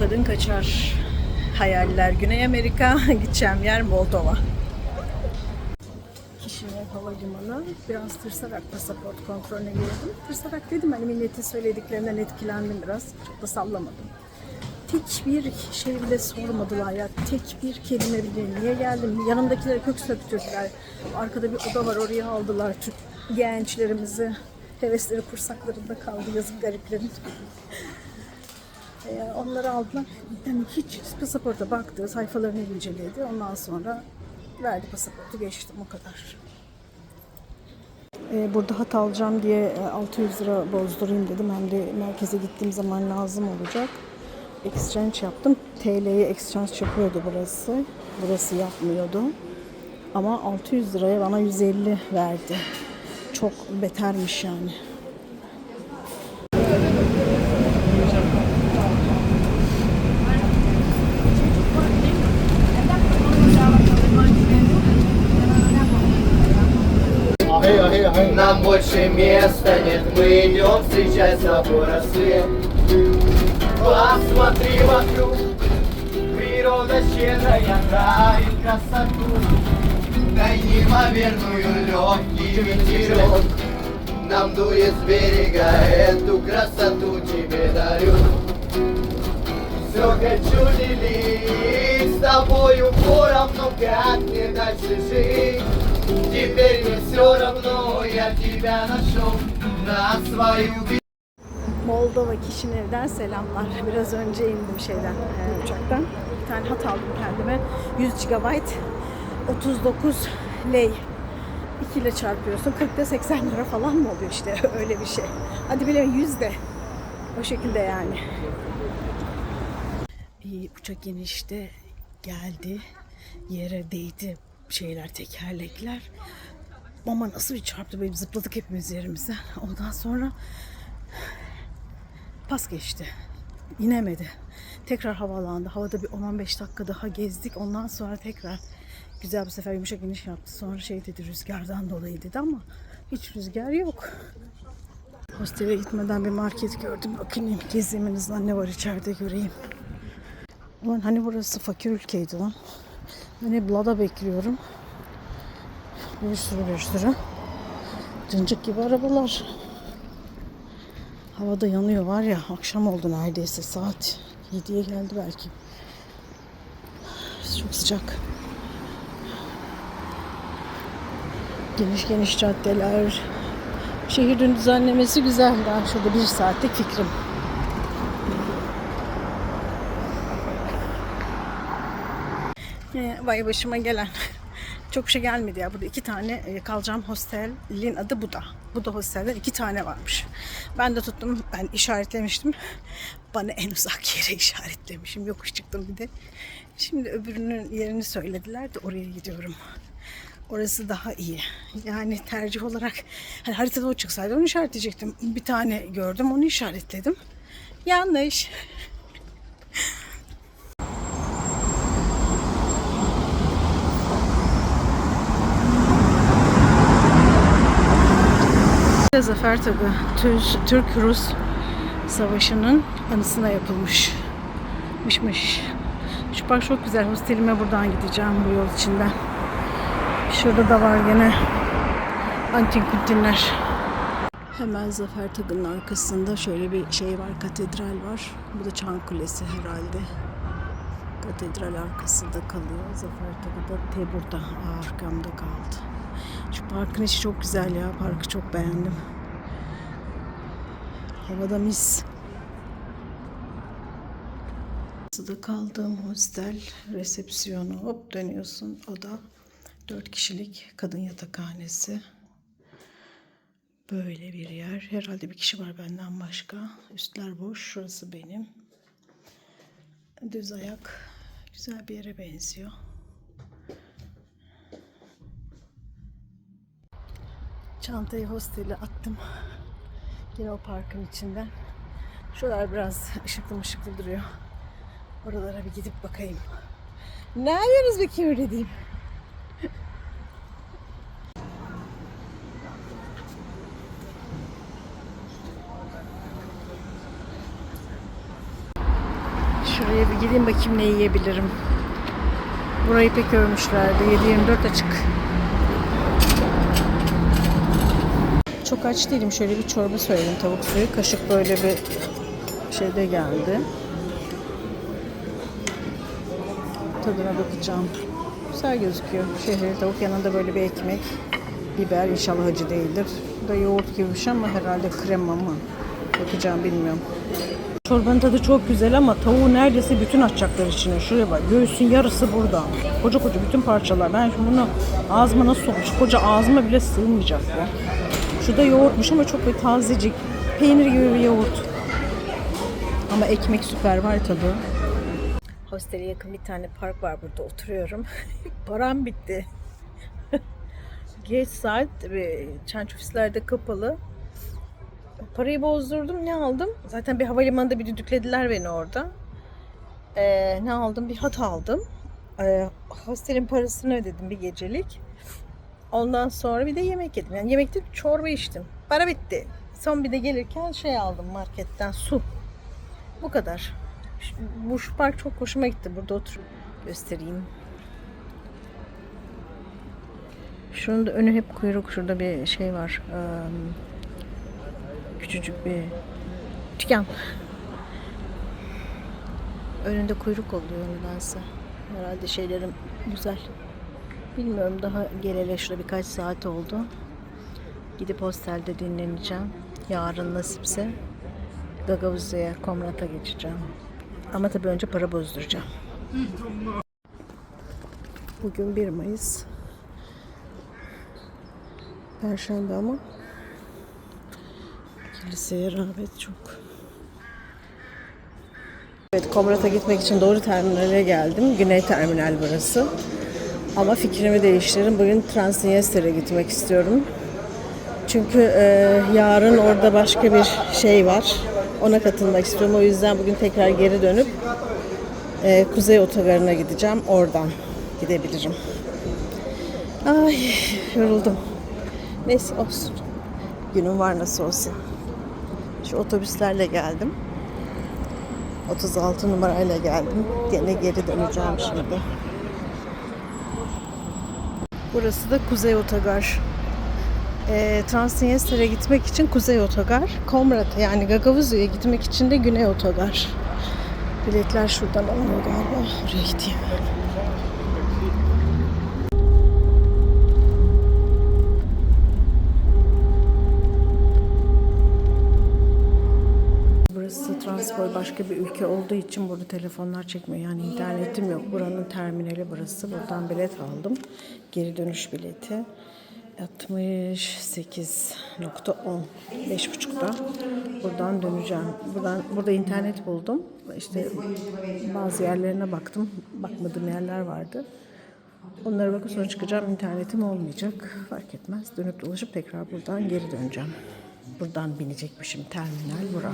kadın kaçar. Hayaller Güney Amerika, gideceğim yer Moldova. Kişiler Havalimanı. Biraz tırsarak pasaport kontrolüne girdim. Tırsarak dedim hani milletin söylediklerinden etkilendim biraz. Çok da sallamadım. Tek bir şey bile sormadılar ya. Tek bir kelime bile. Niye geldim? Yanımdakileri kök söktürdüler. Arkada bir oda var oraya aldılar. Türk gençlerimizi. Hevesleri kursaklarında kaldı yazık gariplerin. Ee, onları aldılar. Yani hiç pasaporta baktı, sayfalarını inceledi. Ondan sonra verdi pasaportu geçtim o kadar. Ee, burada hat alacağım diye e, 600 lira bozdurayım dedim. Hem de merkeze gittiğim zaman lazım olacak. Exchange yaptım. TL'ye exchange yapıyordu burası. Burası yapmıyordu. Ama 600 liraya bana 150 verdi. Çok betermiş yani. Нам больше места нет, мы идем встречать собой рассвет. Посмотри вокруг, природа щедрая дарит красоту. Дай неимоверную легкий ветерок, нам дует с берега эту красоту тебе дарю. Все хочу делить с тобою поровну, как мне дальше жить. Ti veri je sve ravno, jer ti našom na Moldova Kişinev'den selamlar. Biraz önce indim şeyden, e, uçaktan. Bir tane hat aldım kendime. 100 GB, 39 lei. 2 ile çarpıyorsun. 40'da 80 lira falan mı oluyor işte öyle bir şey. Hadi bile 100 de. O şekilde yani. Bir uçak inişte geldi. Yere değdi şeyler, tekerlekler. Ama nasıl bir çarptı böyle zıpladık hepimiz yerimize. Ondan sonra pas geçti. İnemedi. Tekrar havalandı. Havada bir 10-15 dakika daha gezdik. Ondan sonra tekrar güzel bu sefer yumuşak iniş yaptı. Sonra şey dedi rüzgardan dolayı dedi ama hiç rüzgar yok. Hostele gitmeden bir market gördüm. Bakayım azından ne var içeride göreyim. Ulan hani burası fakir ülkeydi lan. Ben hep Lada bekliyorum. Bir sürü bir sürü. Cıncık gibi arabalar. Havada yanıyor var ya akşam oldu neredeyse saat 7'ye geldi belki. Çok sıcak. Geniş geniş caddeler. Şehrin düzenlemesi güzel. Daha şurada bir saatlik fikrim. Ee, Vay başıma gelen. Çok şey gelmedi ya. Burada iki tane e, kalacağım hostelin adı Buda. Buda hostelden iki tane varmış. Ben de tuttum. Ben işaretlemiştim. Bana en uzak yere işaretlemişim. Yokuş çıktım bir de. Şimdi öbürünün yerini söylediler de oraya gidiyorum. Orası daha iyi. Yani tercih olarak hani haritada o çıksaydı onu işaretleyecektim. Bir tane gördüm onu işaretledim. Yanlış. Zafer Tabi Türk-Rus Savaşı'nın anısına yapılmış. Mışmış. Şu park çok güzel. Hostelime buradan gideceğim bu yol içinden. Şurada da var gene antik kuntinler. Hemen Zafer Tagı'nın arkasında şöyle bir şey var, katedral var. Bu da Çan Kulesi herhalde. Katedral arkasında kalıyor. Zafer Tagı da te burada arkamda kaldı. Şu parkın içi çok güzel ya. Parkı çok beğendim. Havada mis. Burası kaldığım hostel resepsiyonu. Hop dönüyorsun. O da 4 kişilik kadın yatakhanesi. Böyle bir yer. Herhalde bir kişi var benden başka. Üstler boş. Şurası benim. Düz ayak. Güzel bir yere benziyor. Çantayı hostele attım. Yine o parkın içinden. Şuralar biraz ışıklı mışıklı duruyor. Oralara bir gidip bakayım. Ne yapıyorsunuz bakayım öyle diyeyim. Şuraya bir gideyim bakayım ne yiyebilirim. Burayı pek övmüşlerdi. 7-24 açık. Çok aç değilim. Şöyle bir çorba söyledim tavuk suyu. Kaşık böyle bir şeyde geldi. Tadına bakacağım. Güzel gözüküyor. Şehri tavuk yanında böyle bir ekmek. Biber inşallah acı değildir. Bu da yoğurt gibi bir şey ama herhalde krema mı? Bakacağım bilmiyorum. Çorbanın tadı çok güzel ama tavuğu neredeyse bütün açacaklar içine. Şuraya bak. Göğsün yarısı burada. Koca koca bütün parçalar. Ben şimdi bunu ağzıma nasıl sokmuş? Koca ağzıma bile sığmayacak bu. Şu da yoğurtmuş ama çok böyle tazecik. Peynir gibi bir yoğurt. Ama ekmek süper var tadı. Hostele yakın bir tane park var burada oturuyorum. Param bitti. Geç saat çanç ofislerde kapalı. Parayı bozdurdum. Ne aldım? Zaten bir havalimanında bir düdüklediler beni orada. Ee, ne aldım? Bir hat aldım. Ee, hostelin parasını ödedim bir gecelik. Ondan sonra bir de yemek yedim. Yani yemekte çorba içtim. Para bitti. Son bir de gelirken şey aldım marketten su. Bu kadar. Bu şu park çok hoşuma gitti. Burada otur göstereyim. Şunun da önü hep kuyruk. Şurada bir şey var. Küçücük bir dükkan. Önünde kuyruk oluyor nedense. Herhalde şeylerim güzel. Bilmiyorum daha geleli şurada birkaç saat oldu. Gidip hostelde dinleneceğim. Yarın nasipse Gagavuzya'ya, Komrat'a geçeceğim. Ama tabii önce para bozduracağım. Bugün 1 Mayıs. Perşembe ama kiliseye rağbet çok. Evet, Komrat'a gitmek için doğru terminale geldim. Güney terminal burası. Ama fikrimi değiştirdim. Bugün Transniyester'e gitmek istiyorum. Çünkü e, yarın orada başka bir şey var. Ona katılmak istiyorum. O yüzden bugün tekrar geri dönüp e, Kuzey Otogarı'na gideceğim. Oradan gidebilirim. Ay yoruldum. Neyse olsun. Günüm var nasıl olsa. Şu otobüslerle geldim. 36 numarayla geldim. Gene geri döneceğim şimdi. Burası da Kuzey Otogar. E, Transnistria gitmek için Kuzey Otogar. Komrat'a yani Gagavuzya'ya gitmek için de Güney Otogar. Biletler şuradan alınıyor galiba. Oraya gideyim. Transport başka bir ülke olduğu için burada telefonlar çekmiyor. Yani internetim yok. Buranın terminali burası. Buradan bilet aldım. Geri dönüş bileti. 68.10 5.30'da buradan döneceğim. Buradan burada internet buldum. İşte bazı yerlerine baktım. Bakmadığım yerler vardı. Onlara bakıp sonra çıkacağım. İnternetim olmayacak. Fark etmez. Dönüp dolaşıp tekrar buradan geri döneceğim. Buradan binecekmişim. Terminal bura.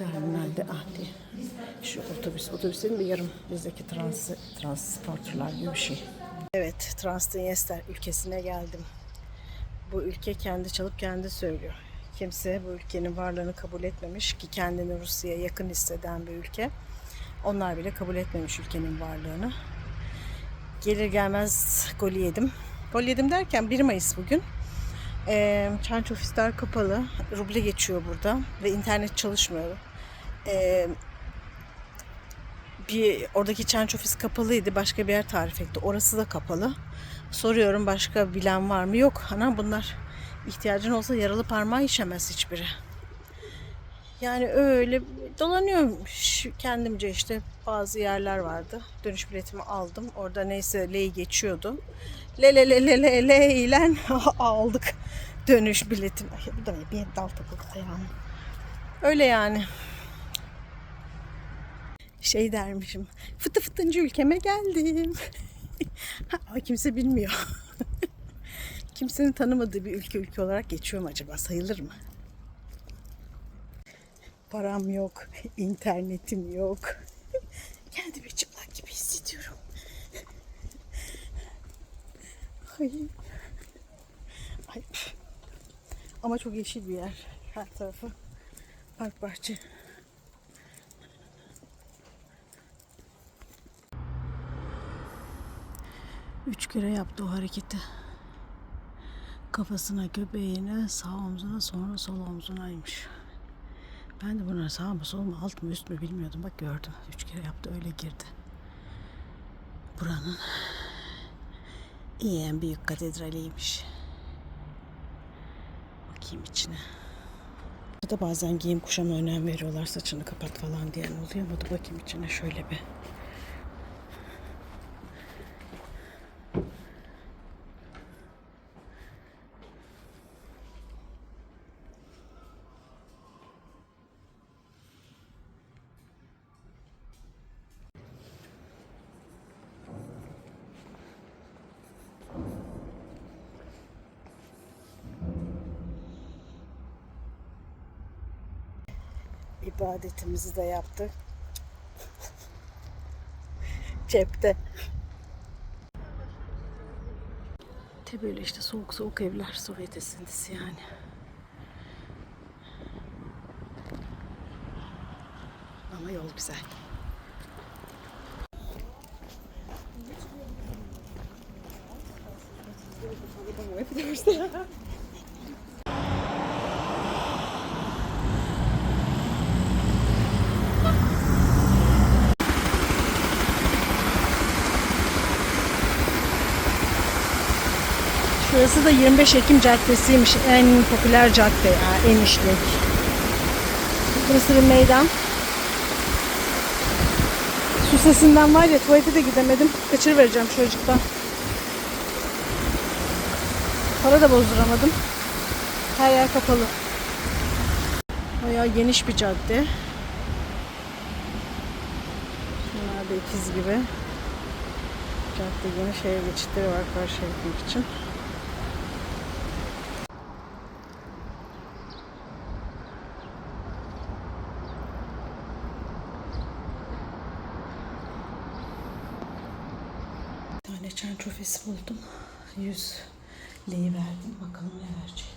Terminalde ahdi. Şu otobüs. Otobüslerin bir yarım bizdeki trans, transporterlar gibi bir şey. Evet, Transdniester ülkesine geldim. Bu ülke kendi çalıp kendi söylüyor. Kimse bu ülkenin varlığını kabul etmemiş ki kendini Rusya'ya yakın hisseden bir ülke. Onlar bile kabul etmemiş ülkenin varlığını. Gelir gelmez golü yedim. Gol yedim derken 1 Mayıs bugün. Ee, çanç ofisler kapalı. Ruble geçiyor burada ve internet çalışmıyor. Ee, bir oradaki çanç ofis kapalıydı. Başka bir yer tarif etti. Orası da kapalı. Soruyorum başka bilen var mı? Yok. Ana bunlar ihtiyacın olsa yaralı parmağı işemez hiçbiri. Yani öyle dolanıyorum kendimce işte bazı yerler vardı. Dönüş biletimi aldım. Orada neyse L'yi geçiyordu. Le le le le le le ile aldık dönüş biletini. Ay, bu da bir dal takıldı ayağıma. Öyle yani şey dermişim. Fıtı fıtıncı ülkeme geldim. Ama kimse bilmiyor. Kimsenin tanımadığı bir ülke ülke olarak geçiyor mu acaba? Sayılır mı? Param yok, internetim yok. Kendimi çıplak gibi hissediyorum. Ay. Ay. Ama çok yeşil bir yer. Her tarafı park bahçe. Üç kere yaptı o hareketi. Kafasına, göbeğine, sağ omzuna, sonra sol omzunaymış. Ben de bunları sağ mı, sol mu, alt mı, üst mü bilmiyordum. Bak gördüm. Üç kere yaptı, öyle girdi. Buranın iyi en büyük katedraliymiş. Bakayım içine. Burada bazen giyim kuşama önem veriyorlar. Saçını kapat falan diyen oluyor dur bakayım içine şöyle bir. İbadetimizi de yaptık. Cepte. Tabi böyle işte soğuk soğuk evler Sovyet esintisi yani. Ama yol güzel. Şurası da 25 Ekim Caddesi'ymiş. En popüler cadde ya, en işlek. Burası bir meydan. Su sesinden var ya tuvalete de gidemedim. Kaçır vereceğim çocuktan. Para da bozduramadım. Her yer kapalı. Bayağı geniş bir cadde. Şunlar da ikiz gibi. Cadde geniş şehir geçitleri var karşıya gitmek için. Bir tane çan trofesi buldum. 100 leyi verdim. Bakalım ne verecek.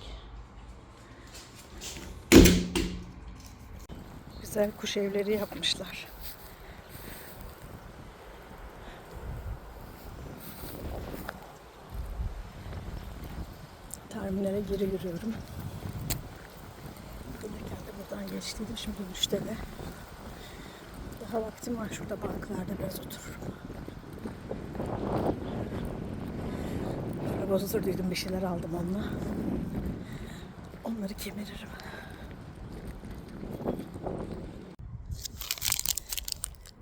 Güzel kuş evleri yapmışlar. Terminale geri yürüyorum. Gelirken de buradan geçtiydim. Şimdi müşteri. Daha vaktim var. Şurada banklarda biraz otururum. Arabozdur duydum bir şeyler aldım onunla. Onları kemiririm.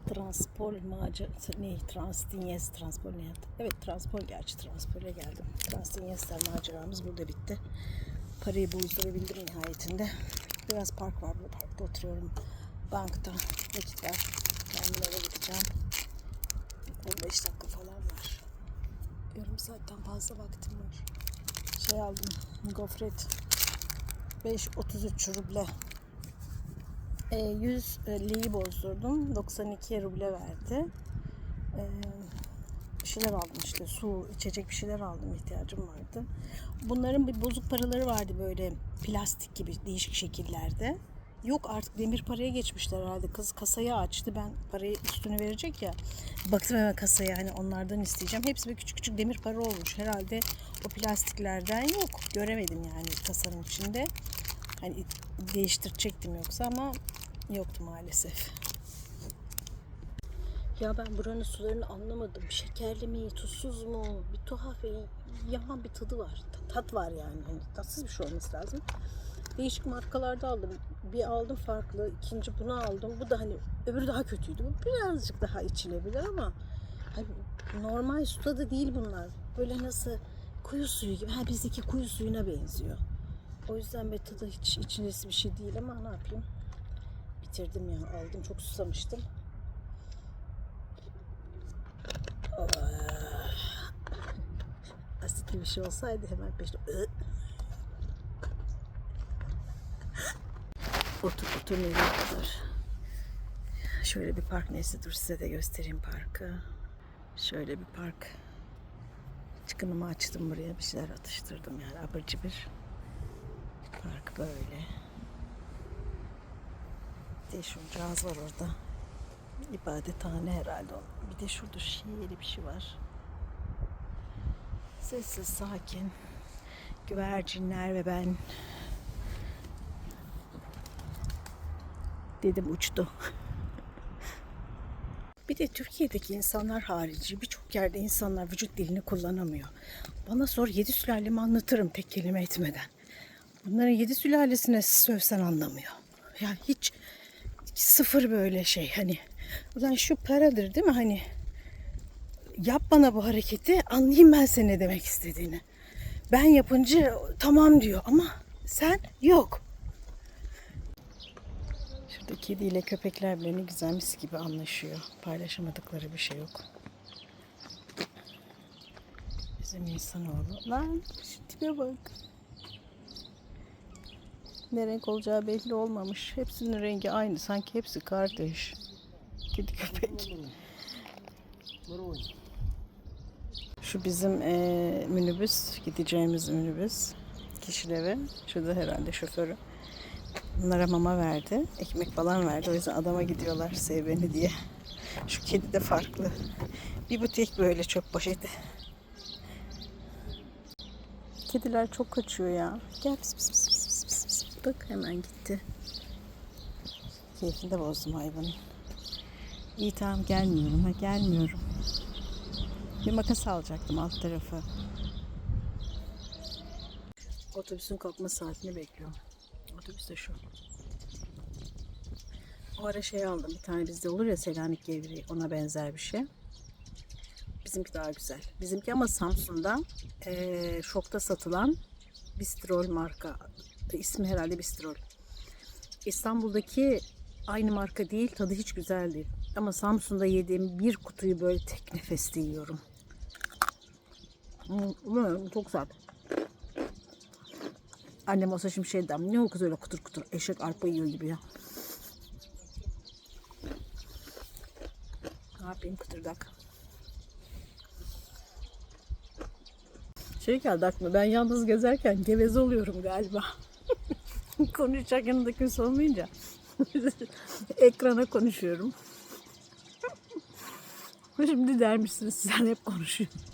Transpol macerası ne? Transdinyes transpol ne yaptı? Evet transpol gerçi transpole geldim. Transdinyesler maceramız burada bitti. Parayı bozdurabildim nihayetinde. Biraz park var burada parkta oturuyorum. Bankta vakit var. Terminale gideceğim. 15 dakika. Yarım saatten fazla vaktim var. Şey aldım. Gofret. 5.33 ruble. E, 100 liyi bozdurdum. 92 ruble verdi. E, bir şeyler aldım işte. Su, içecek bir şeyler aldım. ihtiyacım vardı. Bunların bir bozuk paraları vardı böyle plastik gibi değişik şekillerde. Yok artık demir paraya geçmişler herhalde. Kız kasayı açtı. Ben parayı üstünü verecek ya. Baktım hemen kasaya hani onlardan isteyeceğim. Hepsi bir küçük küçük demir para olmuş. Herhalde o plastiklerden yok. Göremedim yani kasanın içinde. Hani değiştirecektim yoksa ama yoktu maalesef. Ya ben buranın sularını anlamadım. Şekerli mi, tuzsuz mu? Bir tuhaf, bir yaman bir tadı var. Ta- Tat var yani. Hani tatsız bir şey olması lazım. Değişik markalarda aldım. Bir aldım farklı, ikinci bunu aldım. Bu da hani öbürü daha kötüydü. Bu birazcık daha içilebilir ama hani normal suda da değil bunlar. Böyle nasıl kuyu suyu gibi. Ha bizdeki kuyu suyuna benziyor. O yüzden be tadı hiç içilesi bir şey değil ama ne yapayım? Bitirdim ya aldım çok susamıştım. Ah. Asitli bir şey olsaydı hemen peşine Otur otur nereye kadar. Şöyle bir park neyse dur size de göstereyim parkı. Şöyle bir park. Çıkınımı açtım buraya bir şeyler atıştırdım yani abır cibir. Park böyle. Bir de şuncağız var orada. İbadethane herhalde. Bir de şurada şiiri bir şey var. Sessiz, sakin. Güvercinler ve ben. Dedim uçtu. Bir de Türkiye'deki insanlar harici birçok yerde insanlar vücut dilini kullanamıyor. Bana sor yedi sülalemi anlatırım tek kelime etmeden. Bunların yedi sülalesine sövsen anlamıyor. Yani hiç sıfır böyle şey hani. Ulan şu paradır değil mi hani? Yap bana bu hareketi anlayayım ben senin ne demek istediğini. Ben yapınca tamam diyor ama sen yok. Şurada kediyle köpekler bile ne güzel mis gibi anlaşıyor. Paylaşamadıkları bir şey yok. Bizim insanoğlu. Lan şu tipe bak. Ne renk olacağı belli olmamış. Hepsinin rengi aynı. Sanki hepsi kardeş. Kedi köpek. Şu bizim eee, minibüs, gideceğimiz minibüs. Kişileri. Şurada herhalde şoförü. Bunlara mama verdi. Ekmek falan verdi. O yüzden adama gidiyorlar sev beni diye. Şu kedi de farklı. Bir bu tek böyle çöp poşeti. Kediler çok kaçıyor ya. Gel pis pis pis pis pis pis. Bak hemen gitti. Keyfini de bozdum hayvanın. İyi tamam gelmiyorum. Ha gelmiyorum. Bir makas alacaktım alt tarafı. Otobüsün kalkma saatini bekliyorum. Otobüs de şu. O ara şey aldım. Bir tane bizde olur ya Selanik gevreği. Ona benzer bir şey. Bizimki daha güzel. Bizimki ama Samsun'da eee, şokta satılan Bistrol marka. İsmi herhalde Bistrol. İstanbul'daki aynı marka değil. Tadı hiç güzel değil. Ama Samsun'da yediğim bir kutuyu böyle tek nefeste yiyorum. Hmm, çok güzel. Annem olsa şimdi şey dem. Ne o kız öyle kutur kutur eşek arpa yiyor gibi ya. Ne yapayım kıtırdak. Şey geldi aklıma ben yalnız gezerken geveze oluyorum galiba. Konuşacak yanında kimse olmayınca. Ekrana konuşuyorum. Şimdi der misiniz sen hep konuşuyorsun.